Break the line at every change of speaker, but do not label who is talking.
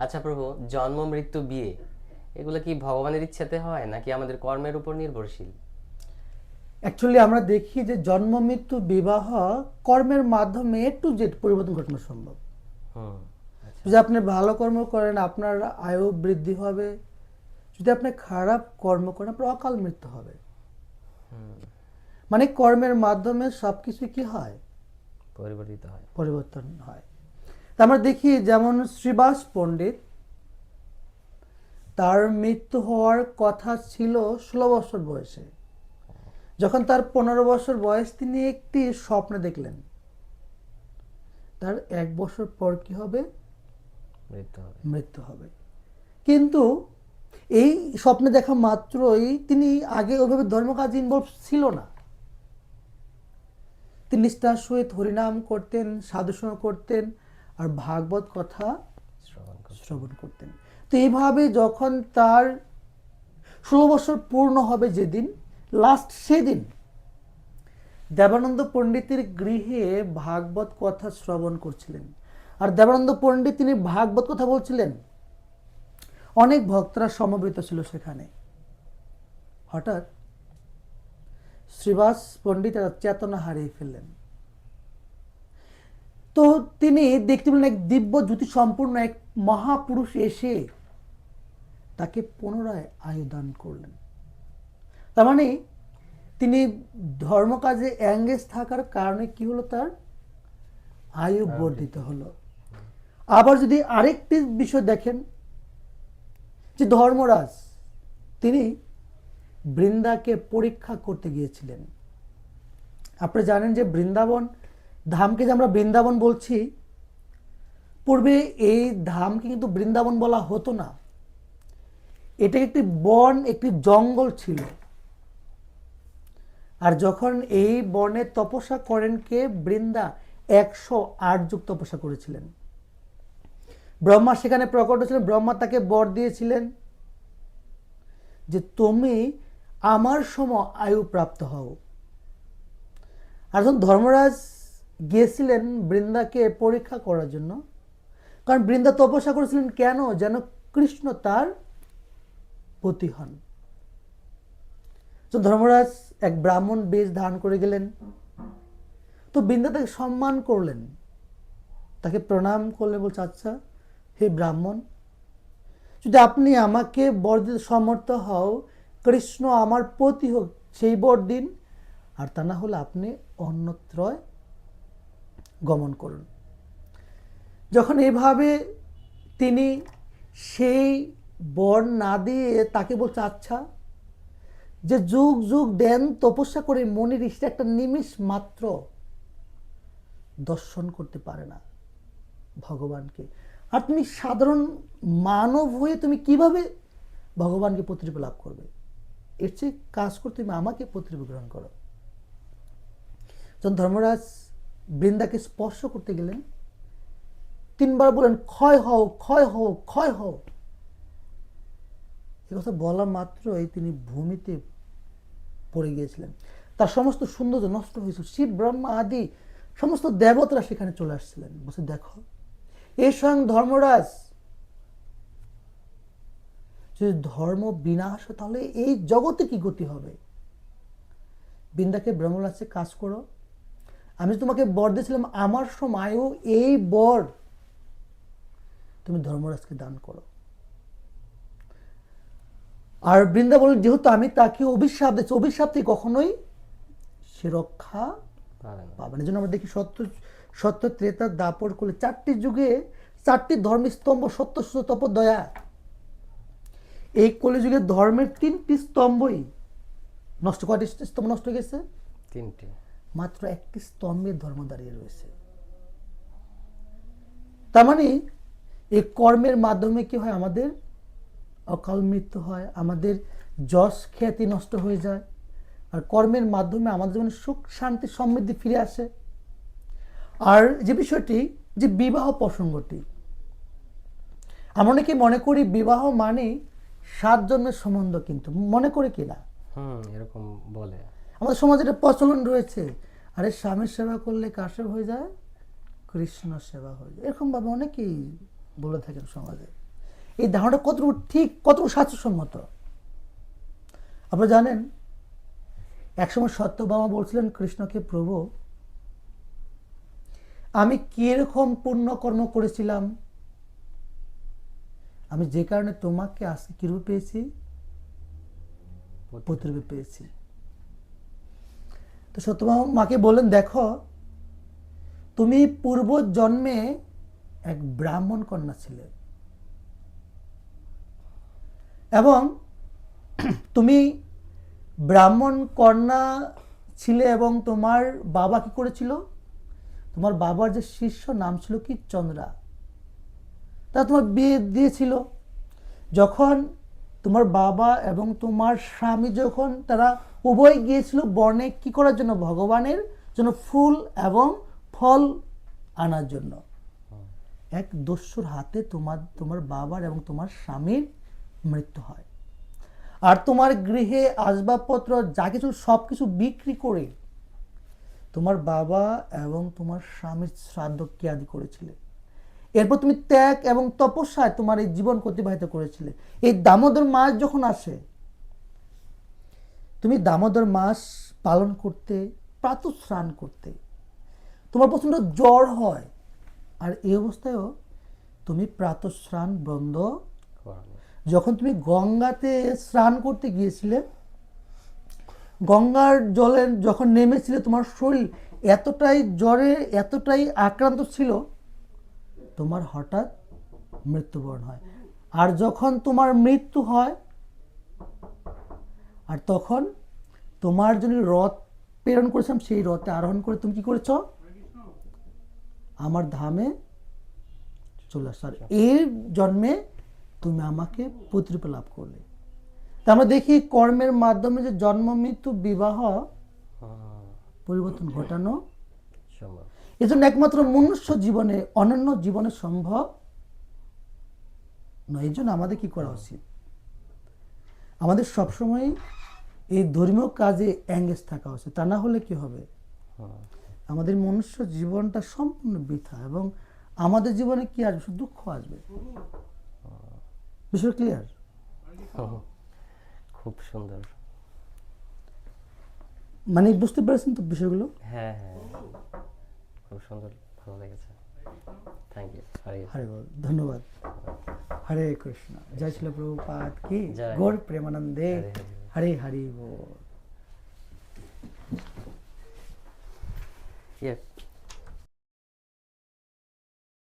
আচ্ছা প্রভু জন্ম মৃত্যু বিয়ে এগুলো কি ভগবানের ইচ্ছাতে হয় নাকি আমাদের কর্মের উপর নির্ভরশীল?
অ্যাকচুয়ালি আমরা দেখি যে জন্ম মৃত্যু বিবাহ কর্মের মাধ্যমে এ টু জেড পরিবর্তন ঘটানো সম্ভব।
হুম আচ্ছা।
যদি আপনি ভালো কর্ম করেন আপনার আয়ু বৃদ্ধি হবে। যদি আপনি খারাপ কর্ম করেন আপনার অকাল মৃত্যু হবে। মানে কর্মের মাধ্যমে সব কিছু কি হয়?
পরিবর্তিত হয়।
পরিবর্তন হয়। আমরা দেখি যেমন শ্রীবাস পণ্ডিত তার মৃত্যু হওয়ার কথা ছিল ষোলো বছর বয়সে। যখন তার পনেরো বছর বয়স তিনি একটি স্বপ্ন দেখলেন। তার এক বছর পর কি হবে?
মৃত্যু হবে।
মৃত্যু হবে। কিন্তু এই স্বপ্নে দেখা মাত্রই তিনি আগে ওইভাবে ধর্মকাজ ইনভলভ ছিল না। তিনি নিষ্ঠার সহিত হরিনাম করতেন সাধুসঙ্গ করতেন আর ভাগবত কথা
শ্রবণ
করতেন। তো এইভাবে যখন তার ষোলো বছর পূর্ণ হবে যেদিন লাস্ট সেদিন দেবানন্দ পণ্ডিতের গৃহে ভাগবত কথা শ্রবণ করছিলেন। আর দেবানন্দ পণ্ডিত তিনি ভাগবত কথা বলছিলেন। অনেক ভক্তরা সমবেত ছিল সেখানে। হঠাৎ শ্রীবাস পণ্ডিত চেতনা হারিয়ে ফেললেন। তো তিনি দেখতে পেলেন এক দিব্য জ্যোতি সম্পূর্ণ এক মহাপুরুষ এসে তাকে পুনরায় আয়ু দান করলেন। তার মানে তিনি ধর্মকাজে অ্যাঙ্গেজ থাকার কারণে কি হলো তার? আয়ু। বর্ধিত হলো। আবার যদি আরেকটি বিষয় দেখেন যে ধর্মরাজ তিনি বৃন্দাকে পরীক্ষা করতে গিয়েছিলেন। আপনি জানেন যে বৃন্দাবন ধামকে যে আমরা বৃন্দাবন বলছি, পূর্বে এই ধামকে কিন্তু বৃন্দাবন বলা হতো না। এটা একটি বন, একটি জঙ্গল ছিল। আর যখন এই বনে তপস্যা করেন কে? বৃন্দা একশো আট যুগ তপস্যা করেছিলেন। ব্রহ্মা সেখানে প্রকট হয়েছিলেন, ব্রহ্মা তাকে বর দিয়েছিলেন যে, তুমি আমার সম আয়ু প্রাপ্ত হও। আর যখন ধর্মরাজ গিয়েছিলেন বৃন্দাকে পরীক্ষা করার জন্য। কারণ বৃন্দা তপস্যা করেছিলেন কেন? যেন কৃষ্ণ তার পতি হন। তো ধর্মরাজ এক ব্রাহ্মণ বেশ ধারণ করে গেলেন। তো বৃন্দা তাকে সম্মান করলেন। তাকে প্রণাম করলে বলছে আচ্ছা হে ব্রাহ্মণ, যদি আপনি আমাকে বর দিতে সমর্থ হও, কৃষ্ণ আমার পতি হোক সেই বর দিন আর তা না হলে আপনি অন্যত্রয় গমন করুন। যখন এভাবে তিনি সেই বর না দিয়ে তাকে বলছে আচ্ছা যে যুগ যুগ দেন তপস্যা করে মনের ইষ্ট একটা নিমিষ মাত্র দর্শন করতে পারে না ভগবানকে। আর তুমি সাধারণ মানব হয়ে তুমি কীভাবে ভগবানকে প্রতিরূপে লাভ করবে? এর চেয়ে কাজ করতে তুমি আমাকে প্রতিরূপে গ্রহণ করো। যখন ধর্মরাজ বৃন্দাকে স্পর্শ করতে গেলেন। তিনবার বলেন ক্ষয় হও ক্ষয় হও ক্ষয় হও। এ কথা বলা মাত্রই তিনি ভূমিতে পড়ে গিয়েছিলেন। তার সমস্ত সৌন্দর্য নষ্ট হয়েছিল শিব, ব্রহ্মা আদি সমস্ত দেবতারা সেখানে চলে আসছিলেন। বসে দেখো এই স্বয়ং ধর্মরাজ। যদি ধর্ম বিনাশ তাহলে এই জগতে কি গতি হবে? বৃন্দাকে ব্রহ্মরাজে কাজ করো। আমি তোমাকে বর দিয়েছিলাম আমার সময়ও এই বর। তুমি ধর্মরাজকে দান করো। আর বৃন্দা বলেন যেহেতু আমি তাকে অভিশাপ দিচ্ছি অভিশাপ থেকে কখনোই সে রক্ষা
পারে না।
পাবেন এই জন্য আমরা দেখি সত্য সত্য ত্রেতা দাপর করলে চারটি যুগে চারটি ধর্মের স্তম্ভ সত্য তপ দয়া। এই কলিযুগে ধর্মের তিনটি স্তম্ভই নষ্ট কয়টি স্তম্ভ নষ্ট হয়ে গেছে?
তিনটি।
মাত্র একটি স্তম্ভের ধর্ম দাঁড়িয়ে রয়েছে। তার মানে এই কর্মের মাধ্যমে কি হয়? আমাদের অকাল মৃত্যু হয়, আমাদের যশ, খ্যাতি নষ্ট হয়ে যায়, আর কর্মের মাধ্যমে আমাদের জীবনে সুখ, শান্তি, সমৃদ্ধি ফিরে আসে। আর যে বিষয়টি, যে বিবাহ প্রসঙ্গটি, আমরা অনেকে মনে করি বিবাহ মানে সাত জন্মের সম্বন্ধ কিন্তু। মনে করে
কিনা এরকম বলে।
আমাদের সমাজে একটা প্রচলন রয়েছে। আরে স্বামীর সেবা করলে কার সেবা হয়ে যায়? কৃষ্ণ সেবা হয়ে যায়। এরকম ভাবে অনেকেই বলে থাকেন সমাজে। এই ধারণাটা কতটুকু ঠিক কতটুকু স্বাস্থ্যসম্মত? আপনারা জানেন একসময় সত্যভামা বলছিলেন কৃষ্ণকে প্রভু আমি কীরকম পুণ্য কর্ম করেছিলাম? আমি যে কারণে তোমাকে আজকে কিরূপে পেয়েছি? পুত্ররূপে পেয়েছি। তো সত্যভামা মাকে বললেন, দেখো, তুমি পূর্ব জন্মে এক ব্রাহ্মণ কন্যা ছিলে। এবং তুমি ব্রাহ্মণ কন্যা ছিলে এবং তোমার বাবা কি করেছিল? তোমার বাবার যে শিষ্য নাম ছিল কি? চন্দ্রা। তা তোমার বিয়ে দিয়েছিল। যখন তোমার বাবা এবং তোমার স্বামী যখন তারা উভয় গিয়েছিল বনে কি করার জন্য? ভগবানের জন্য ফুল এবং ফল আনার জন্য। এক দস্যুর হাতে তোমার তোমার বাবার এবং তোমার স্বামীর মৃত্যু হয়। আর তোমার গৃহে আসবাবপত্র, যা কিছু সব কিছু বিক্রি করে তোমার বাবা এবং তোমার স্বামীর শ্রাদ্ধ ক্রিয়াদি করেছিলে? এরপর তুমি ত্যাগ এবং তপস্যায় তোমার এই জীবন অতিবাহিত করেছিলে এই দামোদর মাস যখন আসে, তুমি দামোদর মাস পালন করতে প্রাতঃ স্নান করতে, তোমার প্রচণ্ড জ্বর হয়, আর এই অবস্থায়ও তুমি প্রাতঃ স্নান বন্ধ। যখন তুমি গঙ্গাতে স্নান করতে গিয়েছিলে, গঙ্গার জলে যখন নেমেছিলে, তোমার শরীর এতটাই জ্বরে, এতটাই আক্রান্ত ছিল তোমার হঠাৎ মৃত্যুবরণ হয়। আর যখন তোমার মৃত্যু হয় আর তখন তোমার জন্য রথ প্রেরণ করেছিলাম সেই রথে আরোহণ করে তুমি কি করেছ? আমার ধামে চলে আসছো। আর এর জন্মে তুমি আমাকে পুত্রীপে লাভ করলে। তা আমরা দেখি কর্মের মাধ্যমে যে জন্ম মৃত্যু বিবাহ পরিবর্তন ঘটানো
সম্ভব
এজন্য একমাত্র মনুষ্য জীবনে অনন্য জীবনে সম্ভব নয়। এই জন্য আমাদের কি করা উচিত? আমাদের সবসময় এই ধর্মীয় কাজে অ্যাঙ্গেজ থাকা উচিত। তা না হলে কি হবে? আমাদের মনুষ্য জীবনটা সম্পূর্ণ বৃথা এবং আমাদের জীবনে কি আসবে? শুধু দুঃখ আসবে। বিষয় ক্লিয়ার
খুব সুন্দর।
মানে বুঝতে পেরেছেন তো বিষয়গুলো?
হ্যাঁ হ্যাঁ। খুব সুন্দর ভালো লেগেছে। থ্যাংক ইউ হরে
বল ধন্যবাদ। হরে কৃষ্ণ জয় ছিল প্রভুপাত কি গোর প্রেমানন্দে
হরে হরে।
বল